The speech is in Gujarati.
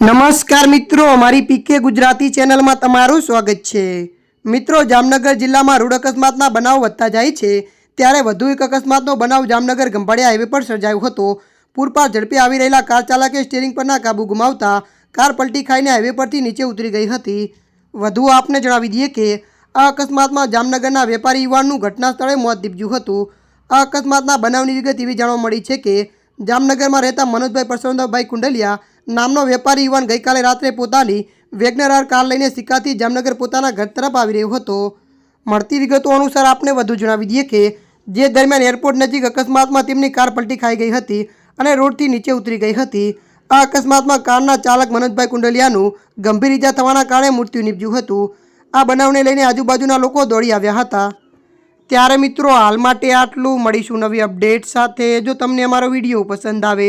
નમસ્કાર મિત્રો મારી પીકે ગુજરાતી ચેનલમાં તમારું સ્વાગત છે. મિત્રો, જામનગર જિલ્લામાં રોડ અકસ્માતના બનાવ વધતા જાય છે. ત્યારે વધુ એક અકસ્માતનો બનાવ જામનગર ગંભાડિયા હાઈવે પર સર્જાયો હતો. પૂરપાર ઝડપે આવી રહેલા કાર ચાલકે સ્ટેરિંગ પરના કાબુ ગુમાવતા કાર પલટી ખાઈને હાઈવે પરથી નીચે ઉતરી ગઈ હતી. વધુ આપને જણાવી દઈએ કે, આ અકસ્માતમાં જામનગરના વેપારી યુવાનનું ઘટના સ્થળે મોત નીપજ્યું હતું. આ અકસ્માતના બનાવની વિગત એવી જાણવા મળી છે કે, જામનગરમાં રહેતા મનોજભાઈ પરસોત્તમભાઈ કુંડલિયા નામનો વેપારી યુવાન ગઈકાલે રાત્રે પોતાની વેગનરાર કાર લઈને સિક્કાથી જામનગર પોતાના ઘર તરફ આવી રહ્યો હતો. મળતી વિગતો અનુસાર આપને વધુ જણાવી દઈએ કે, જે દરમિયાન એરપોર્ટ નજીક અકસ્માતમાં તેમની કાર પલટી ખાઈ ગઈ હતી અને રોડથી નીચે ઉતરી ગઈ હતી. આ અકસ્માતમાં કારના ચાલક મનોજભાઈ કુંડલિયાનું ગંભીર ઇજા થવાના કારણે મૃત્યુ નીપજ્યું હતું. આ બનાવને લઈને આજુબાજુના લોકો દોડી આવ્યા હતા. ત્યારે મિત્રો, હાલ માટે આટલું. મળીશું નવી અપડેટ સાથે. જો તમને અમારો વીડિયો પસંદ આવે